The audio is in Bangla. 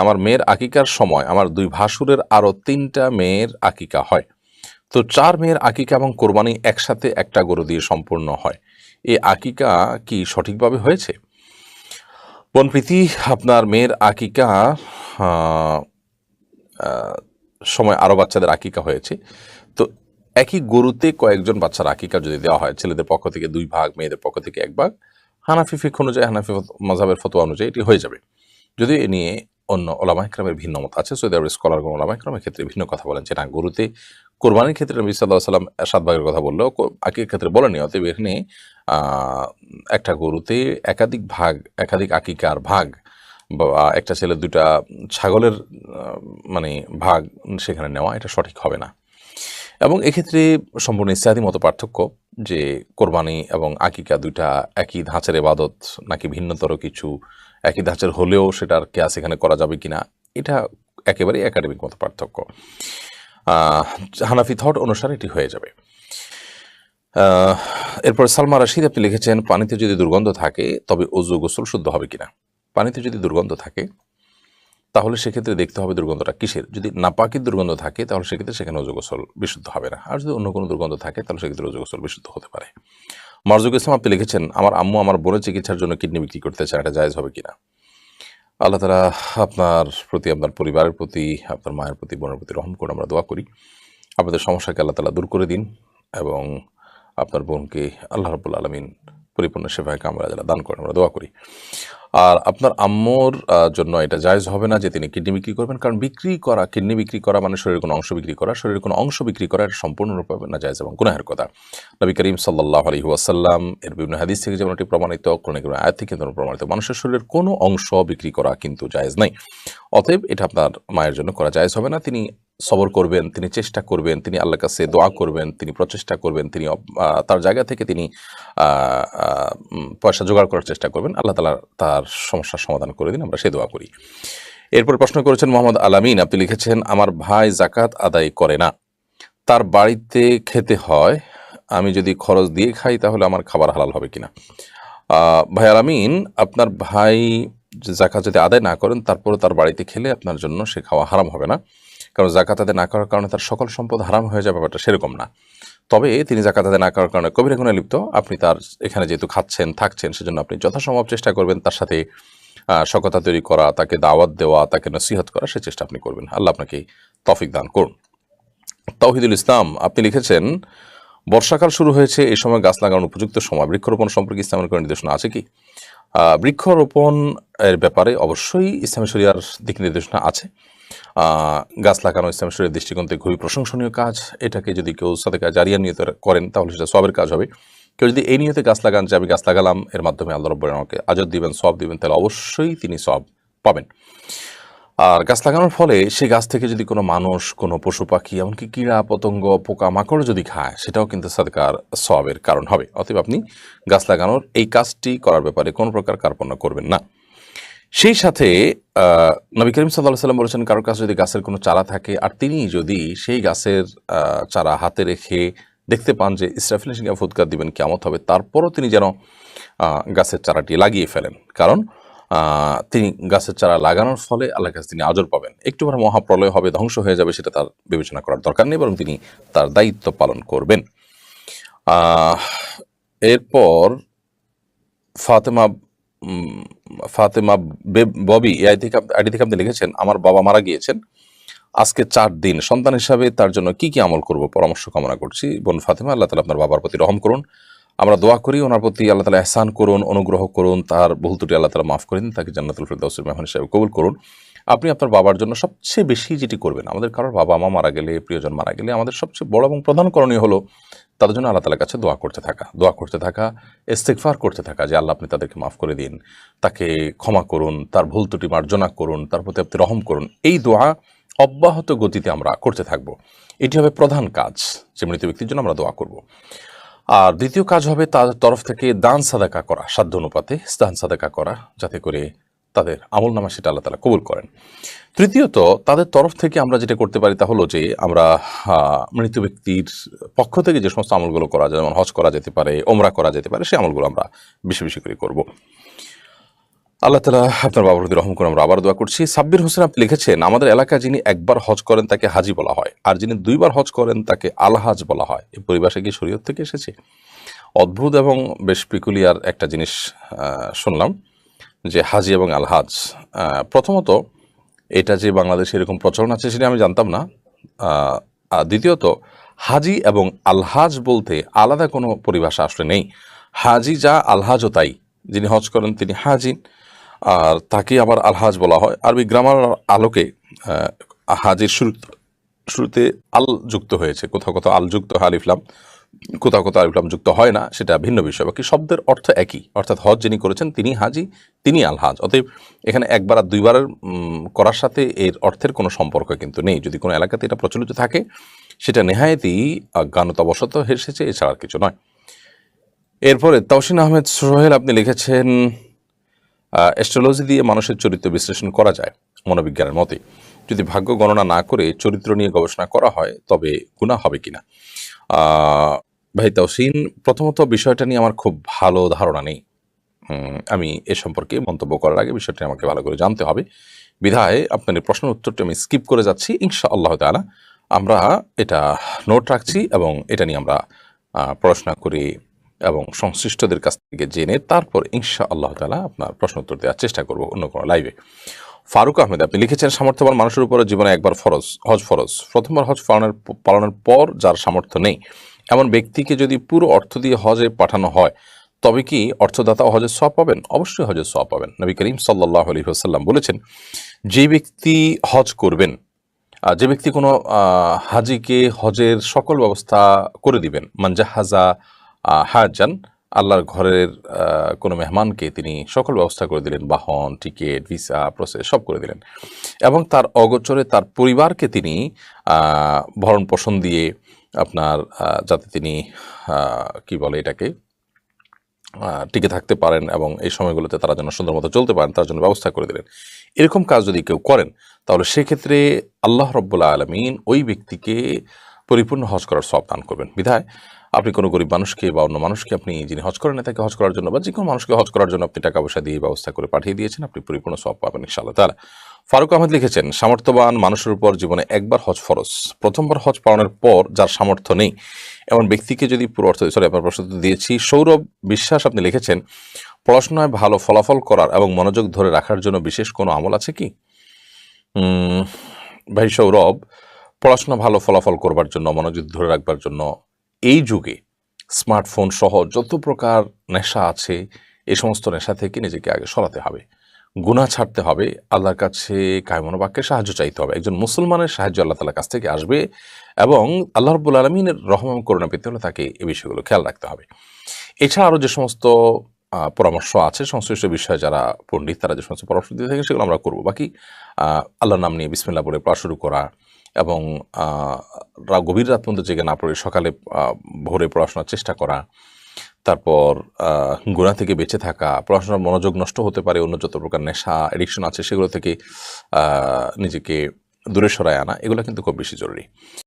আমার মেয়ের আকিকার সময় আমার দুই ভাসুরের আরও তিনটা মেয়ের আকিকা হয়। তো চার মেয়ের আকিকা এবং কোরবানি একসাথে একটা গরু দিয়ে সম্পূর্ণ হয়। এই আকিকা কি সঠিকভাবে হয়েছে? বনপ্রীতি আপনার মেয়ের আকিকা সময় আরও বাচ্চাদের আকিকা হয়েছে। তো একই গরুতে কয়েকজন বাচ্চার আকিকা যদি দেওয়া হয়, ছেলেদের পক্ষ থেকে দুই ভাগ, মেয়েদের পক্ষ থেকে এক ভাগ, হানাফি ফিক অনুযায়ী, হানাফি মজাবের ফতোয়া অনুযায়ী এটি হয়ে যাবে। যদিও এ নিয়ে অন্য ওলামা ইকরামের ভিন্ন মত আছে। সৌদি আরবের স্কলারগণ ওলামা ইকরামের ক্ষেত্রে ভিন্ন কথা বলেন যে না, গরুতে কোরবানির ক্ষেত্রে নবী সাল্লাহ সাল্লাম সাত ভাগের কথা বললেও আকির ক্ষেত্রে বলেনি অতএব এখানে একটা গরুতে একাধিক ভাগ, একাধিক আকিকার ভাগ বা একটা ছেলে দুটা ছাগলের মানে ভাগ সেখানে নেওয়া, এটা সঠিক হবে না। এবং এক্ষেত্রে সম্পূর্ণ ইস্তাহাদি মতো পার্থক্য যে কোরবানি এবং আকিকা দুইটা একই ধাঁচের এবাদত নাকি ভিন্নতর কিছু একই ধাঁচের হলেও সেটা সেটার কেয়াস এখানে করা যাবে কিনা, এটা একেবারে একাডেমিক মতো পার্থক্য। হানাফি থট অনুসারে এটি হয়ে যাবে। এরপর সালমা রাশিদ, আপনি লিখেছেন, পানিতে যদি দুর্গন্ধ থাকে, তবে অজু গোসল শুদ্ধ হবে কিনা? পানিতে যদি দুর্গন্ধ থাকে, তাহলে সেক্ষেত্রে দেখতে হবে দুর্গন্ধটা কিসের? যদি নাপাকির দুর্গন্ধ থাকে, তাহলে সেক্ষেত্রে সেখানে অজু গোসল বিশুদ্ধ হবে না। আর যদি অন্য কোনো দুর্গন্ধ থাকে, তাহলে সেক্ষেত্রে অজু গোসল বিশুদ্ধ হতে পারে। মরজুক ইসলাম, আপনি লিখেছেন, আমার আম্মু আমার বোনের চিকিৎসার জন্য কিডনি বিক্রি করতে চায়, এটা জায়জ হবে কিনা? আল্লাহ তালা আপনার প্রতি, আপনার পরিবারের প্রতি, আপনার মায়ের প্রতি, বোনের প্রতি রহম করে আমরা দোয়া করি। আপনাদের সমস্যাকে আল্লাহ তালা দূর করে দিন এবং আপনার বোনকে আল্লাহ রবুল আলমিন পরিপূর্ণ সেবায় কামরা যারা, দান করেন, আমরা দোয়া করি। আর আপনার আম্মুর জন্য এটা জায়েজ হবে না যে তিনি কিডনি বিক্রি করবেন, কারণ বিক্রি করা, কিডনি বিক্রি করা মানে শরীরের কোনো অংশ বিক্রি করা, শরীরের কোনো অংশ বিক্রি করা এটা সম্পূর্ণরূপে না, জায়েজ এবং গুনাহের কথা। নবী করিম সাল্লাহ আলহি ওয়াসাল্লাম এর বিভিন্ন হাদিস থেকে যেমন এটি প্রমাণিত কোনো আয়াত থেকে যেমন প্রমাণিত, মানুষের শরীরের কোনো অংশ বিক্রি করা কিন্তু জায়েজ নাই। অতএব এটা আপনার মায়ের জন্য করা জায়েজ হবে না, তিনি সবর করবেন, তিনি চেষ্টা করবেন, তিনি আল্লাহর কাছে দোয়া করবেন, তিনি প্রচেষ্টা করবেন, তিনি তার জায়গা থেকে তিনি পয়সা জোগাড় করার চেষ্টা করবেন। আল্লাহ তালা তার সমস্যার সমাধান করে দিন, আমরা সে দোয়া করি। এরপর প্রশ্ন করেছেন মোহাম্মদ আলামিন, আপনি লিখেছেন, আমার ভাই জাকাত আদায় করে না। তার বাড়িতে খেতে হয়, আমি যদি খরচ দিয়ে খাই তাহলে আমার খাবার হালাল হবে কিনা? ভাই আলামিন, আপনার ভাই জাকাত যদি আদায় না করেন তারপরে তার বাড়িতে খেলে আপনার জন্য সে খাওয়া হারাম হবে না। কারণ জাকাত আদায় না করার কারণে তার সকল সম্পদ হারাম হয়ে যাবে ব্যাপারটা সেরকম না। তবে তিনি জাকাত আদায় না করার কারণে কবিরা গুণে লিপ্ত। আপনি তার এখানে যেহেতু খাচ্ছেন, থাকছেন, সেজন্য আপনি যথাসম্ভব চেষ্টা করবেন তার সাথে সকতা তৈরি করা, তাকে দাওয়াত দেওয়া, তাকে নসিহত করা, সে চেষ্টা আপনি করবেন। আল্লাহ আপনাকে তফিক দান করুন। তৌহিদুল ইসলাম, আপনি লিখেছেন, বর্ষাকাল শুরু হয়েছে, এই সময় গাছ লাগানোর উপযুক্ত সময়। বৃক্ষরোপণ সম্পর্কে ইসলামের কোনো নির্দেশনা আছে কি? বৃক্ষরোপণ এর ব্যাপারে অবশ্যই ইসলামী শরিয়ার দিক নির্দেশনা আছে। গাছ লাগানো ইসলাম শরীরের দৃষ্টিকোণ থেকে খুবই প্রশংসনীয় কাজ। এটাকে যদি কেউ সাদেকা জারিয়া নিয়ত করেন, তাহলে সেটা সবের কাজ হবে। কেউ যদি এই নিয়তে গাছ লাগান যে, আমি গাছ লাগালাম, এর মাধ্যমে আল্লাহ রব্বর আমাকে আজর দিবেন সব দিবেন তাহলে অবশ্যই তিনি সব পাবেন। আর গাছ লাগানোর ফলে সেই গাছ থেকে যদি কোনো মানুষ, কোনো পশু পাখি, এমনকি কীড়া, পতঙ্গ পোকা মাকড় যদি খায়, সেটাও কিন্তু সাদকার সবের কারণ হবে। অতএব আপনি গাছ লাগানোর এই কাজটি করার ব্যাপারে কোনো প্রকার কার্পণ্য করবেন না। সেই সাথে নবী করিম সাল্লাহ সাল্লাম বলেছেন কারোর কাছে যদি গাছের কোনো চারা থাকে, আর তিনি যদি সেই গাছের চারা হাতে রেখে দেখতে পান যে ইসরাফিল সিংহা ফুৎকার দিবেন কেমত হবে, তারপরও তিনি যেন গাছের চারাটি লাগিয়ে ফেলেন। কারণ তিনি গাছের চারা লাগানোর ফলে আল্লাহ কাছে তিনি আজর পাবেন। একটু পরে মহাপ্রলয় হবে, ধ্বংস হয়ে যাবে, সেটা তার বিবেচনা করার দরকার নেই, বরং তিনি তার দায়িত্ব পালন করবেন। এরপর ফাতেমা ফাতেমা ববি এই থেকে থেকে আপনি লিখেছেন, আমার বাবা মারা গিয়েছেন। আজকে চার দিন। সন্তান হিসাবে তার জন্য কি কি আমল করব? পরামর্শ কামনা করছি। বোন ফাতেমা, আল্লাহ তালা আপনার বাবার প্রতি রহম করুন। আমরা দোয়া করি, ওনার প্রতি আল্লাহ তালা এহসান করুন, অনুগ্রহ করুন, তার বহু ত্রুটি আল্লাহ তালা মাফ করে দিন, তাকে জান্নাতুল ফিরদাউসের মেহমান হিসাবে কবুল করুন। আপনি আপনার বাবার জন্য সবচেয়ে বেশি যেটি করবেন, আমাদের কারোর বাবা মা মারা গেলে, প্রিয়জন মারা গেলে, আমাদের সবচেয়ে বড় এবং প্রধান করণীয় হলো তাদের জন্য আল্লাহ তালার কাছে দোয়া করতে থাকা, দোয়া করতে থাকা ইস্তেকফার করতে থাকা, যে আল্লাহ আপনি তাদেরকে মাফ করে দিন, তাকে ক্ষমা করুন, তার ভুল ত্রুটি মার্জনা করুন, তার প্রতি আপনি রহম করুন। এই দোয়া অব্যাহত গতিতে আমরা করতে থাকব। এটি হবে প্রধান কাজ, যে মৃত ব্যক্তির জন্য আমরা দোয়া করব। আর দ্বিতীয় কাজ হবে তার তরফ থেকে দান সাদাকা করা, সাধ্য অনুপাতে দান সাদাকা করা, যাতে করে তাদের আমল নামা সেটা আল্লাহ তালা কবুল করেন। তৃতীয়ত, তাদের তরফ থেকে আমরা যেটা করতে পারি তা হলো যে আমরা মৃত ব্যক্তির পক্ষ থেকে যে সমস্ত আমলগুলো করা যায়, যেমন হজ করা যেতে পারে ওমরা করা যেতে পারে, সেই আমলগুলো আমরা বেশি বেশি করে করব। আল্লাহ তালা আপনার বাবর প্রতি রহম করে আমরা আবার দোয়া করছি। সাব্বির হোসেন আপনি লিখেছেন, আমাদের এলাকায় যিনি একবার হজ করেন তাকে হাজি বলা হয়, আর যিনি দুইবার হজ করেন তাকে আলহাজ বলা হয়। এই পরিভাষা কি শরীয়ত থেকে এসেছে? অদ্ভুত এবং বেশ পিকুলিয়ার একটা জিনিস শুনলাম যে হাজি এবং আলহাজ প্রথমত এটা যে বাংলাদেশে এরকম প্রচলন আছে সেটা আমি জানতাম না। দ্বিতীয়ত হাজি এবং আলহাজ বলতে আলাদা কোনো পরিভাষা আসলে নেই। হাজি যা, আলহাজও তাই। যিনি হজ করেন তিনি হাজিন আর তাকে আবার আলহাজ বলা হয়। আরবি গ্রামার আলোকে হাজির শুরু শুরুতে আল যুক্ত হয়েছে। কোথাও কোথাও আল যুক্ত আলিফলাম কোথাও কোথাও আলিফলাম যুক্ত হয় না, সেটা ভিন্ন বিষয়। বাকি শব্দের অর্থ একই। অর্থাৎ হজ যিনি করেছেন, তিনি হাজি, তিনি আলহাজ। অতএব এখানে একবার আর দুইবারের করার সাথে এর অর্থের কোনো সম্পর্ক কিন্তু নেই। যদি কোনো এলাকাতে এটা প্রচলিত থাকে, সেটা নেহায়েতই গানতাবশত হেসেছে এছাড়া আর কিছু নয়। এরপরে তৌসিন আহমেদ সোহেল, আপনি লিখেছেন অ্যাস্ট্রোলজি দিয়ে মানুষের চরিত্র বিশ্লেষণ করা যায়, মনোবিজ্ঞানের মতে। যদি ভাগ্য গণনা না করে চরিত্র নিয়ে গবেষণা করা হয়, তবে গুণা হবে কিনা? ভাই তৌসিন প্রথমত বিষয়টা নিয়ে আমার খুব ভালো ধারণা নেই। আমি এ সম্পর্কে মন্তব্য করার আগে বিষয়টি আমাকে ভালো করে জানতে হবে। বিধায় আপনার এই প্রশ্নের উত্তরটি আমি স্কিপ করে যাচ্ছি ইনশা আল্লাহ তালা আমরা এটা নোট রাখছি এবং এটা নিয়ে আমরা পড়াশোনা করি এবং সংশ্লিষ্টদের কাছ থেকে জেনে তারপর ইনশা আল্লাহ তালা আপনার প্রশ্ন উত্তর দেওয়ার চেষ্টা করব অন্য কোনো লাইভে ফারুক আহমেদ, আপনি লিখেছেন, সামর্থ্যবান মানুষের উপরে জীবনে একবার ফরজ, হজ ফরজ। প্রথমবার হজ পালনের পালনের পর যার সামর্থ্য নেই। এমন ব্যক্তিকে যদি পুরো অর্থ দিয়ে হজে পাঠানো হয়, তবে কি অর্থদাতা হজের সব পাবেন? অবশ্যই হজের সব পাবেন। নবী করিম সাল্লাহ আলী সাল্লাম বলেছেন, যে ব্যক্তি হজ করবেন যে ব্যক্তি কোনো হাজিকে হজের সকল ব্যবস্থা করে দিবেন মানজাহাজা হাজান আল্লাহর ঘরের কোনো মেহমানকে তিনি সকল ব্যবস্থা করে দিলেন, বাহন, টিকিট, ভিসা, প্রসেস সব করে দিলেন। এবং তার অগোচরে তার পরিবারকে তিনি ভরণ পোষণ দিয়ে আপনার যাতে তিনি কি বলে এটাকে টিকে থাকতে পারেন এবং এই সময়গুলোতে তারা যেন সুন্দর মতো চলতে পারেন, তার জন্য ব্যবস্থা করে দিলেন। এরকম কাজ যদি কেউ করেন, তাহলে সেক্ষেত্রে আল্লাহ রব্বুল্লা আলমিন ওই ব্যক্তিকে পরিপূর্ণ হজ করার সব দান করবেন। বিধায়, আপনি কোনো গরিব মানুষকে বা অন্য মানুষকে আপনি যিনি হজ করেন তাকে হজ করার জন্য বা যে কোনো মানুষকে হজ করার জন্য আপনি টাকা পয়সা দিয়ে ব্যবস্থা করে পাঠিয়ে দিয়েছেন, আপনি পরিপূর্ণ সব পাবেন ইনশাআল্লাহ তালা ফারুক আহমেদ লিখেছেন, সামর্থ্যবান মানুষের উপর জীবনে একবার হজ ফরজ। প্রথমবার হজ পালনের পর যার সামর্থ্য নেই, এমন ব্যক্তিকে যদি পুরো অর্থ সরি আপনার প্রশ্ন দিয়েছি। সৌরভ বিশ্বাস আপনি লিখেছেন, পড়াশোনায় ভালো ফলাফল করার এবং মনোযোগ ধরে রাখার জন্য বিশেষ কোনো আমল আছে কি? ভাই সৌরভ, পড়াশোনা ভালো ফলাফল করবার জন্য, মনোযোগ ধরে রাখবার জন্য এই যুগে স্মার্টফোন সহ যত প্রকার নেশা আছে এই সমস্ত নেশা থেকে নিজেকে আগে সরাতে হবে। গুণা ছাড়তে হবে, আল্লাহর কাছে কায়মনোবাক্যে সাহায্য চাইতে হবে। একজন মুসলমানের সাহায্য আল্লাহ তালার কাছ থেকে আসবে এবং আল্লাহ রব্বুল আলমিনের রহমান করুণা পেতে হলে তাকে এই বিষয়গুলো খেয়াল রাখতে হবে। এছাড়া আরও যে সমস্ত পরামর্শ আছে, সংশ্লিষ্ট বিষয়ে যারা পণ্ডিত, তারা যে সমস্ত পরামর্শ দিয়ে থাকে সেগুলো আমরা করব। বাকি আল্লাহর নাম নিয়ে বিসমিল্লা বলে পড়া শুরু করা এবং গভীর রাত পর্যন্ত জেগে না পড়ে সকালে ভোরে পড়াশোনার চেষ্টা করা তারপর গুণা থেকে বেঁচে থাকা, পড়াশোনার মনোযোগ নষ্ট হতে পারে, অন্য যত প্রকার নেশা এডিকশন আছে, সেগুলো থেকে নিজেকে দূরে সরায় আনা, এগুলো কিন্তু খুব বেশি জরুরি।